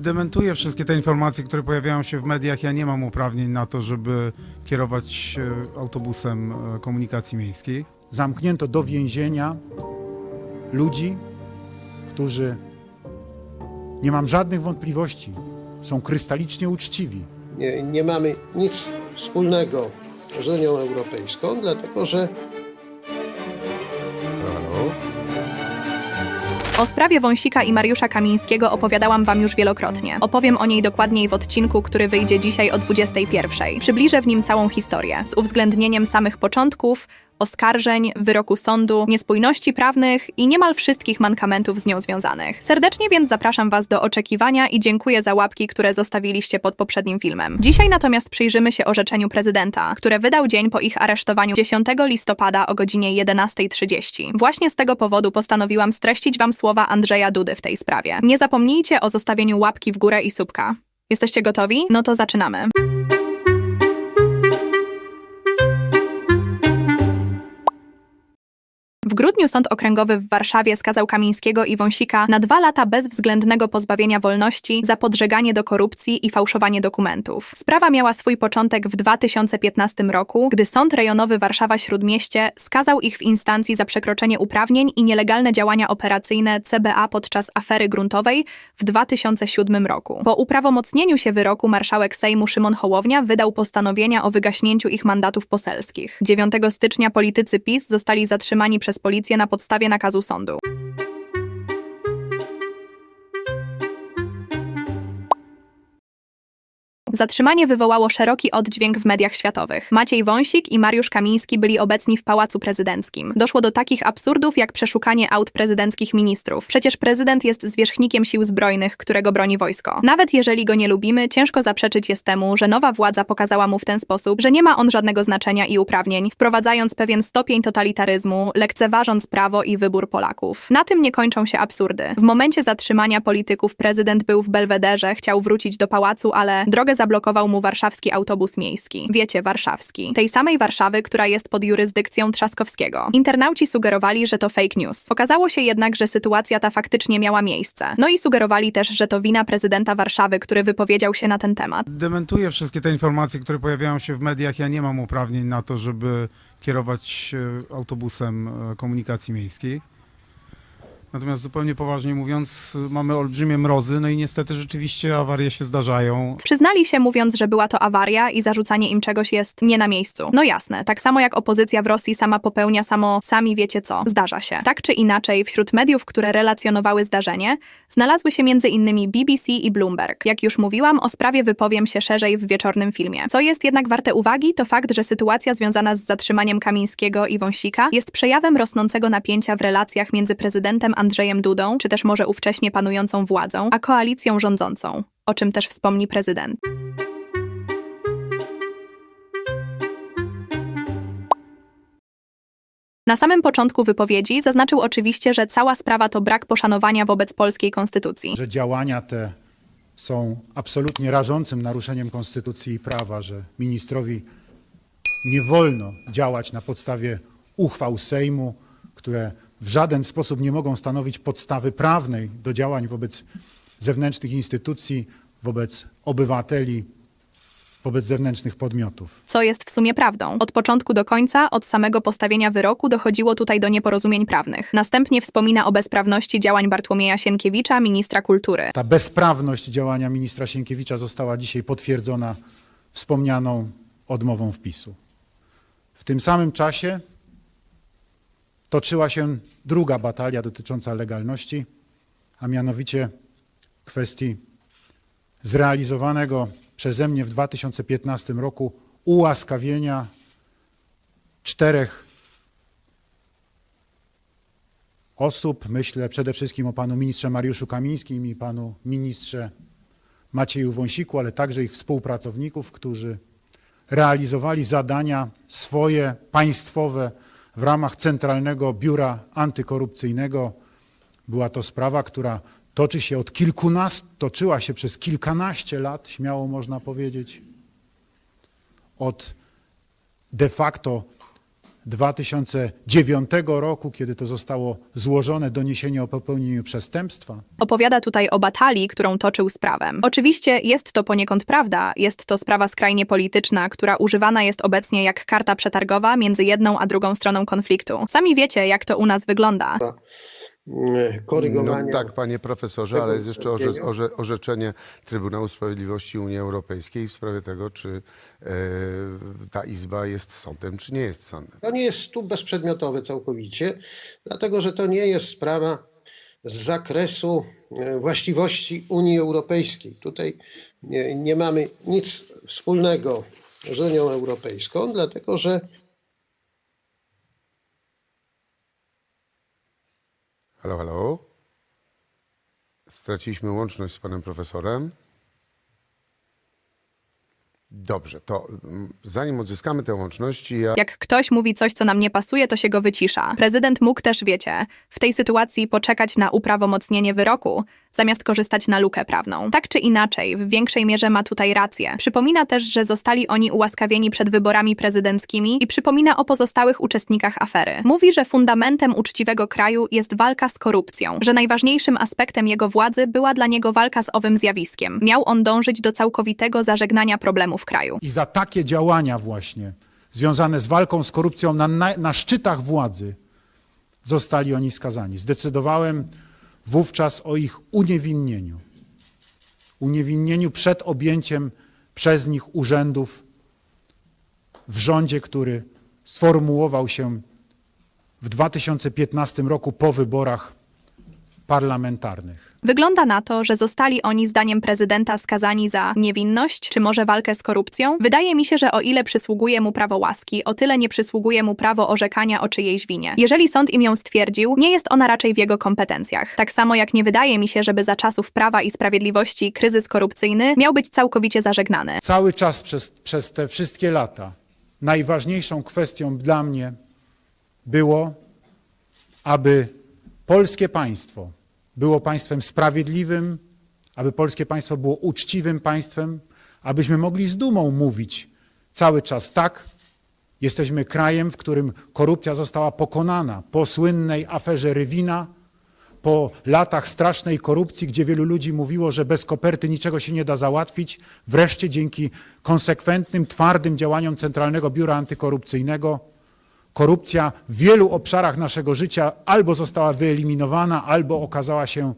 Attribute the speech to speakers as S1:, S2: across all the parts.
S1: Dementuję wszystkie te informacje, które pojawiają się w mediach. Ja nie mam uprawnień na to, żeby kierować autobusem e, komunikacji miejskiej.
S2: Zamknięto do więzienia ludzi, którzy, nie mam żadnych wątpliwości, są krystalicznie uczciwi.
S3: nie, nie mamy nic wspólnego z Unią Europejską, dlatego że
S4: O sprawie Wąsika i Mariusza Kamińskiego opowiadałam Wam już wielokrotnie. Opowiem o niej dokładniej w odcinku, który wyjdzie dzisiaj o 21. Przybliżę w nim całą historię, z uwzględnieniem samych początków, oskarżeń, wyroku sądu, niespójności prawnych i niemal wszystkich mankamentów z nią związanych. Serdecznie więc zapraszam Was do oczekiwania i dziękuję za łapki, które zostawiliście pod poprzednim filmem. Dzisiaj natomiast przyjrzymy się orzeczeniu prezydenta, które wydał dzień po ich aresztowaniu 10 listopada o godzinie 11.30. Właśnie z tego powodu postanowiłam streścić Wam słowa Andrzeja Dudy w tej sprawie. Nie zapomnijcie o zostawieniu łapki w górę i subka. Jesteście gotowi? No to zaczynamy. W grudniu Sąd Okręgowy w Warszawie skazał Kamińskiego i Wąsika na dwa lata bezwzględnego pozbawienia wolności za podżeganie do korupcji i fałszowanie dokumentów. Sprawa miała swój początek w 2015 roku, gdy Sąd Rejonowy Warszawa-Śródmieście skazał ich w instancji za przekroczenie uprawnień i nielegalne działania operacyjne CBA podczas afery gruntowej w 2007 roku. Po uprawomocnieniu się wyroku marszałek Sejmu Szymon Hołownia wydał postanowienia o wygaśnięciu ich mandatów poselskich. 9 stycznia politycy PiS zostali zatrzymani przez policję na podstawie nakazu sądu. Zatrzymanie wywołało szeroki oddźwięk w mediach światowych. Maciej Wąsik i Mariusz Kamiński byli obecni w Pałacu Prezydenckim. Doszło do takich absurdów jak przeszukanie aut prezydenckich ministrów. Przecież prezydent jest zwierzchnikiem sił zbrojnych, którego broni wojsko. Nawet jeżeli go nie lubimy, ciężko zaprzeczyć jest temu, że nowa władza pokazała mu w ten sposób, że nie ma on żadnego znaczenia i uprawnień, wprowadzając pewien stopień totalitaryzmu, lekceważąc prawo i wybór Polaków. Na tym nie kończą się absurdy. W momencie zatrzymania polityków prezydent był w Belwederze, chciał wrócić do pałacu, ale drogę zablokował mu warszawski autobus miejski. Wiecie, warszawski. Tej samej Warszawy, która jest pod jurysdykcją Trzaskowskiego. Internauci sugerowali, że to fake news. Okazało się jednak, że sytuacja ta faktycznie miała miejsce. No i sugerowali też, że to wina prezydenta Warszawy, który wypowiedział się na ten temat.
S1: Dementuję wszystkie te informacje, które pojawiają się w mediach. Ja nie mam uprawnień na to, żeby kierować autobusem e, komunikacji miejskiej. Natomiast zupełnie poważnie mówiąc, mamy olbrzymie mrozy, no i niestety rzeczywiście awarie się zdarzają.
S4: Przyznali się, mówiąc, że była to awaria i zarzucanie im czegoś jest nie na miejscu. No jasne, tak samo jak opozycja w Rosji sama popełnia samo, sami wiecie co, zdarza się. Tak czy inaczej, wśród mediów, które relacjonowały zdarzenie, znalazły się m.in. BBC i Bloomberg. Jak już mówiłam, o sprawie wypowiem się szerzej w wieczornym filmie. Co jest jednak warte uwagi, to fakt, że sytuacja związana z zatrzymaniem Kamińskiego i Wąsika jest przejawem rosnącego napięcia w relacjach między prezydentem Andrzejem Dudą, czy też może ówcześnie panującą władzą, a koalicją rządzącą, o czym też wspomni prezydent. Na samym początku wypowiedzi zaznaczył oczywiście, że cała sprawa to brak poszanowania wobec polskiej konstytucji.
S2: że działania te są absolutnie rażącym naruszeniem konstytucji i prawa, że ministrowi nie wolno działać na podstawie uchwał Sejmu, które w żaden sposób nie mogą stanowić podstawy prawnej do działań wobec zewnętrznych instytucji, wobec obywateli, wobec zewnętrznych podmiotów.
S4: Co jest w sumie prawdą. Od początku do końca, od samego postawienia wyroku, dochodziło tutaj do nieporozumień prawnych. Następnie wspomina o bezprawności działań Bartłomieja Sienkiewicza, ministra kultury.
S2: Ta bezprawność działania ministra Sienkiewicza została dzisiaj potwierdzona wspomnianą odmową wpisu. W tym samym czasie toczyła się druga batalia dotycząca legalności, a mianowicie kwestii zrealizowanego przeze mnie w 2015 roku ułaskawienia czterech osób. Myślę przede wszystkim o panu ministrze Mariuszu Kamińskim i panu ministrze Macieju Wąsiku, ale także ich współpracowników, którzy realizowali zadania swoje państwowe w ramach Centralnego Biura Antykorupcyjnego. Była to sprawa, która toczy się od kilkunastu, toczyła się przez kilkanaście lat, śmiało można powiedzieć, od de facto 2009 roku, kiedy to zostało złożone doniesienie o popełnieniu przestępstwa,
S4: Opowiada tutaj o batalii, którą toczył z prawem. Oczywiście jest to poniekąd prawda, jest to sprawa skrajnie polityczna, która używana jest obecnie jak karta przetargowa między jedną a drugą stroną konfliktu. Sami wiecie, jak to u nas wygląda.
S3: Korygowania.
S5: No, tak, panie profesorze, ale jest jeszcze orze, orze, orzeczenie Trybunału Sprawiedliwości Unii Europejskiej w sprawie tego, czy e, ta izba jest sądem, czy nie jest sądem.
S3: To nie jest tu bezprzedmiotowe całkowicie, dlatego że to nie jest sprawa z zakresu e, właściwości Unii Europejskiej. Tutaj nie, nie mamy nic wspólnego z Unią Europejską, dlatego że
S5: Halo, halo? Straciliśmy łączność z panem profesorem. Dobrze, to mm, zanim odzyskamy tę łączność, ja
S4: Jak ktoś mówi coś, co nam nie pasuje, to się go wycisza. Prezydent mógł też, wiecie, w tej sytuacji poczekać na uprawomocnienie wyroku, zamiast korzystać na lukę prawną. Tak czy inaczej, w większej mierze ma tutaj rację. Przypomina też, że zostali oni ułaskawieni przed wyborami prezydenckimi i przypomina o pozostałych uczestnikach afery. Mówi, że fundamentem uczciwego kraju jest walka z korupcją, że najważniejszym aspektem jego władzy była dla niego walka z owym zjawiskiem. Miał on dążyć do całkowitego zażegnania problemów kraju.
S2: I za takie działania właśnie związane z walką z korupcją na, na, na szczytach władzy zostali oni skazani. Zdecydowałem wówczas o ich uniewinnieniu. Uniewinnieniu przed objęciem przez nich urzędów w rządzie, który sformułował się w 2015 roku po wyborach parlamentarnych.
S4: Wygląda na to, że zostali oni zdaniem prezydenta skazani za niewinność, czy może walkę z korupcją. Wydaje mi się, że o ile przysługuje mu prawo łaski, o tyle nie przysługuje mu prawo orzekania o czyjejś winie. Jeżeli sąd im ją stwierdził, nie jest ona raczej w jego kompetencjach. Tak samo jak nie wydaje mi się, żeby za czasów prawa i sprawiedliwości kryzys korupcyjny miał być całkowicie zażegnany.
S2: Cały czas przez, przez te wszystkie lata najważniejszą kwestią dla mnie było, aby polskie państwo było państwem sprawiedliwym, aby polskie państwo było uczciwym państwem, abyśmy mogli z dumą mówić cały czas tak, jesteśmy krajem, w którym korupcja została pokonana po słynnej aferze Rywina, po latach strasznej korupcji, gdzie wielu ludzi mówiło, że bez koperty niczego się nie da załatwić, wreszcie dzięki konsekwentnym, twardym działaniom Centralnego Biura Antykorupcyjnego korupcja w wielu obszarach naszego życia albo została wyeliminowana, albo okazała się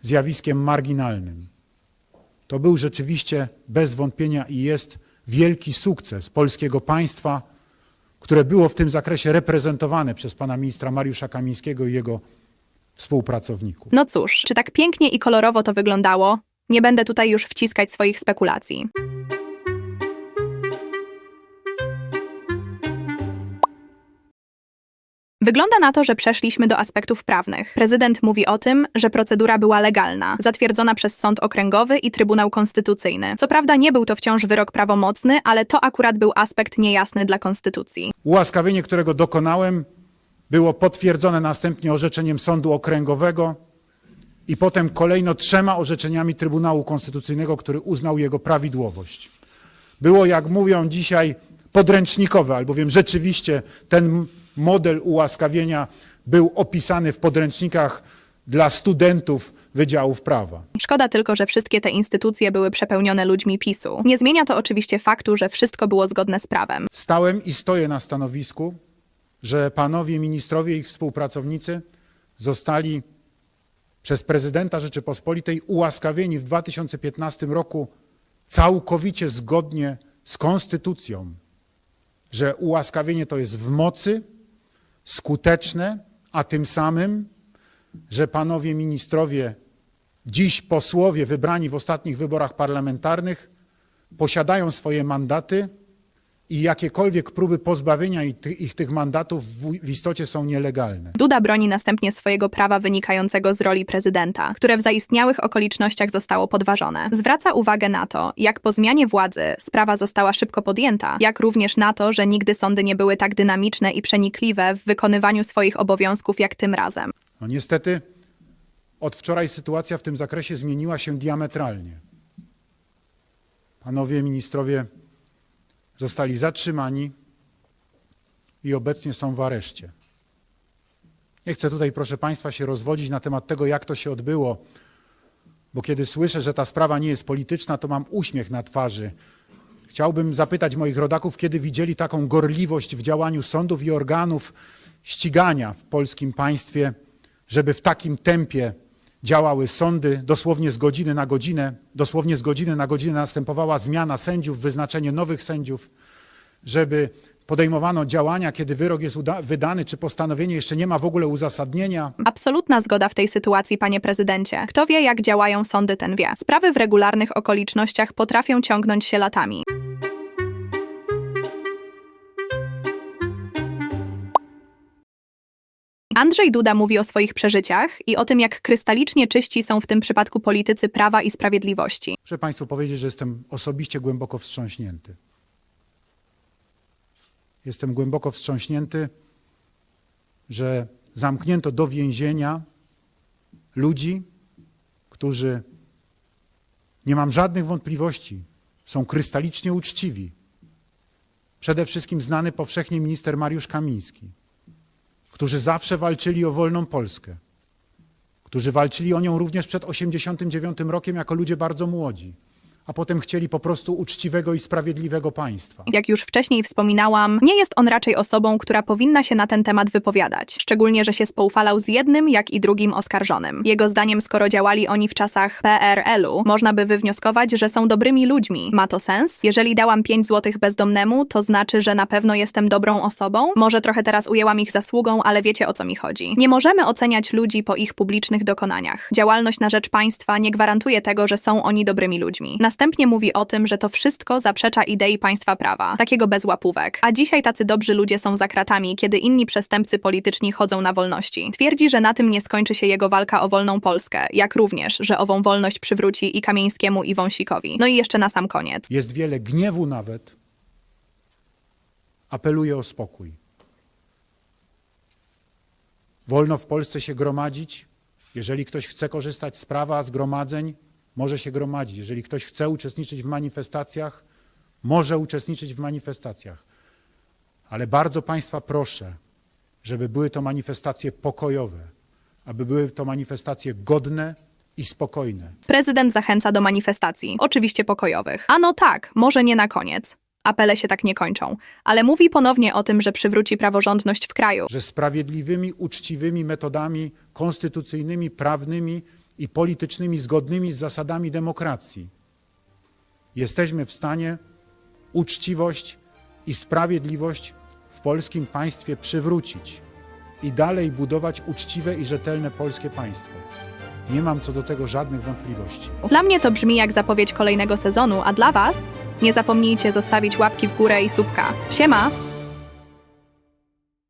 S2: zjawiskiem marginalnym. To był rzeczywiście bez wątpienia i jest wielki sukces polskiego państwa, które było w tym zakresie reprezentowane przez pana ministra Mariusza Kamińskiego i jego współpracowników.
S4: No cóż, czy tak pięknie i kolorowo to wyglądało? Nie będę tutaj już wciskać swoich spekulacji. Wygląda na to, że przeszliśmy do aspektów prawnych. Prezydent mówi o tym, że procedura była legalna, zatwierdzona przez Sąd Okręgowy i Trybunał Konstytucyjny. Co prawda nie był to wciąż wyrok prawomocny, ale to akurat był aspekt niejasny dla Konstytucji.
S2: Ułaskawienie, którego dokonałem, było potwierdzone następnie orzeczeniem Sądu Okręgowego i potem kolejno trzema orzeczeniami Trybunału Konstytucyjnego, który uznał jego prawidłowość. Było, jak mówią dzisiaj, podręcznikowe, albowiem rzeczywiście ten model ułaskawienia był opisany w podręcznikach dla studentów Wydziałów Prawa.
S4: Szkoda tylko, że wszystkie te instytucje były przepełnione ludźmi PiSu. Nie zmienia to oczywiście faktu, że wszystko było zgodne z prawem.
S2: Stałem i stoję na stanowisku, że panowie ministrowie i ich współpracownicy zostali przez prezydenta Rzeczypospolitej ułaskawieni w 2015 roku całkowicie zgodnie z konstytucją, że ułaskawienie to jest w mocy, skuteczne, a tym samym, że panowie ministrowie, dziś posłowie wybrani w ostatnich wyborach parlamentarnych, posiadają swoje mandaty i jakiekolwiek próby pozbawienia ich, ty- ich tych mandatów w istocie są nielegalne.
S4: Duda broni następnie swojego prawa wynikającego z roli prezydenta, które w zaistniałych okolicznościach zostało podważone. Zwraca uwagę na to, jak po zmianie władzy sprawa została szybko podjęta, jak również na to, że nigdy sądy nie były tak dynamiczne i przenikliwe w wykonywaniu swoich obowiązków jak tym razem.
S2: No niestety od wczoraj sytuacja w tym zakresie zmieniła się diametralnie. Panowie ministrowie zostali zatrzymani, i obecnie są w areszcie. Nie chcę tutaj, proszę Państwa, się rozwodzić na temat tego, jak to się odbyło, bo kiedy słyszę, że ta sprawa nie jest polityczna, to mam uśmiech na twarzy. Chciałbym zapytać moich rodaków, kiedy widzieli taką gorliwość w działaniu sądów i organów ścigania w polskim państwie, żeby w takim tempie działały sądy, dosłownie z godziny na godzinę, dosłownie z godziny na godzinę następowała zmiana sędziów, wyznaczenie nowych sędziów, żeby podejmowano działania, kiedy wyrok jest wydany, czy postanowienie jeszcze nie ma w ogóle uzasadnienia.
S4: Absolutna zgoda w tej sytuacji, panie prezydencie. Kto wie, jak działają sądy, ten wie. Sprawy w regularnych okolicznościach potrafią ciągnąć się latami. Andrzej Duda mówi o swoich przeżyciach i o tym, jak krystalicznie czyści są w tym przypadku politycy prawa i sprawiedliwości.
S2: Muszę Państwu powiedzieć, że jestem osobiście głęboko wstrząśnięty. Jestem głęboko wstrząśnięty, że zamknięto do więzienia ludzi, którzy, nie mam żadnych wątpliwości, są krystalicznie uczciwi. Przede wszystkim znany powszechnie minister Mariusz Kamiński, którzy zawsze walczyli o wolną Polskę którzy walczyli o nią również przed 1989 rokiem jako ludzie bardzo młodzi, a potem chcieli po prostu uczciwego i sprawiedliwego państwa.
S4: Jak już wcześniej wspominałam, nie jest on raczej osobą, która powinna się na ten temat wypowiadać, szczególnie, że się spoufalał z jednym, jak i drugim oskarżonym. Jego zdaniem, skoro działali oni w czasach PRL-u, można by wywnioskować, że są dobrymi ludźmi. Ma to sens? Jeżeli dałam 5 złotych bezdomnemu, to znaczy, że na pewno jestem dobrą osobą? Może trochę teraz ujęłam ich zasługą, ale wiecie o co mi chodzi. Nie możemy oceniać ludzi po ich publicznych dokonaniach. Działalność na rzecz państwa nie gwarantuje tego, że są oni dobrymi ludźmi. Następnie mówi o tym, że to wszystko zaprzecza idei państwa prawa, takiego bez łapówek. A dzisiaj tacy dobrzy ludzie są za kratami, kiedy inni przestępcy polityczni chodzą na wolności. Twierdzi, że na tym nie skończy się jego walka o wolną Polskę, jak również, że ową wolność przywróci i Kamieńskiemu i Wąsikowi. No i jeszcze na sam koniec.
S2: Jest wiele gniewu nawet. Apeluję o spokój. Wolno w Polsce się gromadzić. Jeżeli ktoś chce korzystać z prawa zgromadzeń, może się gromadzić. Jeżeli ktoś chce uczestniczyć w manifestacjach, może uczestniczyć w manifestacjach. Ale bardzo Państwa proszę, żeby były to manifestacje pokojowe, aby były to manifestacje godne i spokojne.
S4: Prezydent zachęca do manifestacji, oczywiście pokojowych. A no tak, może nie na koniec. Apele się tak nie kończą, ale mówi ponownie o tym, że przywróci praworządność w kraju.
S2: że sprawiedliwymi, uczciwymi metodami konstytucyjnymi, prawnymi i politycznymi zgodnymi z zasadami demokracji jesteśmy w stanie uczciwość i sprawiedliwość w polskim państwie przywrócić i dalej budować uczciwe i rzetelne polskie państwo. Nie mam co do tego żadnych wątpliwości.
S4: Dla mnie to brzmi jak zapowiedź kolejnego sezonu, a dla Was nie zapomnijcie zostawić łapki w górę i subka. Siema!